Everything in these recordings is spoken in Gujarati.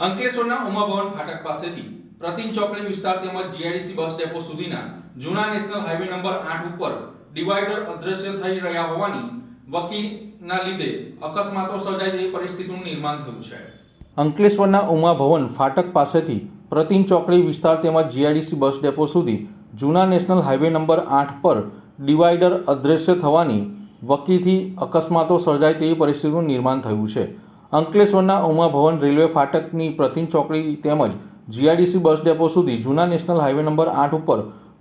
અંકલેશ્વરના ઉમાભવન ફાટક પાસેથી પ્રતિમ ચોકડી વિસ્તાર તેમજ જીઆઈડીસી બસ ડેપો સુધીના જૂના નેશનલ હાઈવે નંબર આઠ ઉપર ડિવાઈડર અદ્રશ્ય થઈ રહ્યા હોવાની વકીલના લીધે અકસ્માતો સર્જાય તેવી પરિસ્થિતિનું નિર્માણ થયું છે. અંકલેશ્વરના ઉમાભવન ફાટક પાસેથી પ્રતિમ ચોકડી વિસ્તાર તેમજ જીઆઈડીસી બસ ડેપો સુધી જૂના નેશનલ હાઈવે નંબર આઠ પર ડિવાઈડર અદ્રશ્ય થવાની વકીથી અકસ્માતો સર્જાય તેવી પરિસ્થિતિનું નિર્માણ થયું છે. અંકલેશ્વરના ઉમાભવન રેલવે ફાટકની પ્રતિમ ચોકડી તેમજ જીઆઈડીસી બસ ડેપો સુધી જૂના નેશનલ હાઈવે નંબર આઠ ઉપર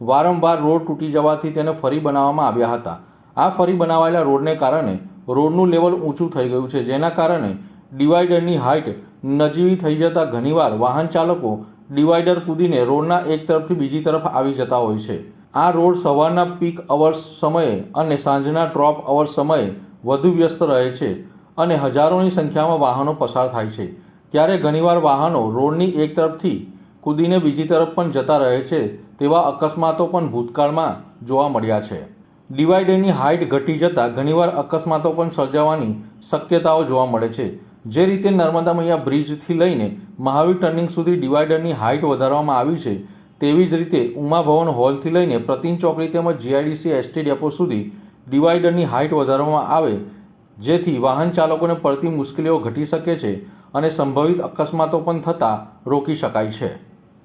વારંવાર રોડ તૂટી જવાથી તેને ફરી બનાવવામાં આવ્યા હતા. આ ફરી બનાવાયેલા રોડને કારણે રોડનું લેવલ ઊંચું થઈ ગયું છે, જેના કારણે ડિવાઈડરની હાઇટ નજીવી થઈ જતાં ઘણીવાર વાહન ચાલકો ડિવાઈડર કૂદીને રોડના એક તરફથી બીજી તરફ આવી જતા હોય છે. આ રોડ સવારના પીક અવર્સ સમયે અને સાંજના ડ્રોપ અવર્સ સમયે વધુ વ્યસ્ત રહે છે. અને હજારોની સંખ્યામાં વાહનો પસાર થાય છે. ત્યારે ઘણીવાર વાહનો રોડની એક તરફથી કૂદીને બીજી તરફ પણ જતા રહે છે, તેવા અકસ્માતો પણ ભૂતકાળમાં જોવા મળ્યા છે. ડિવાઈડરની હાઇટ ઘટી જતાં ઘણીવાર અકસ્માતો પણ સર્જાવાની શક્યતાઓ જોવા મળે છે. જે રીતે નર્મદા મૈયા બ્રિજથી લઈને મહાવીર ટર્નિંગ સુધી ડિવાઈડરની હાઇટ વધારવામાં આવી છે, તેવી જ રીતે ઉમાભવન હોલથી લઈને પ્રતિમ ચોકડી તેમજ જીઆઈડીસી એસટી ડેપો સુધી ડિવાઈડરની હાઇટ વધારવામાં આવે જેથી વાહન ચાલકોને પડતી મુશ્કેલીઓ ઘટી શકે છે અને સંભવિત અકસ્માતો પણ થતાં રોકી શકાય છે.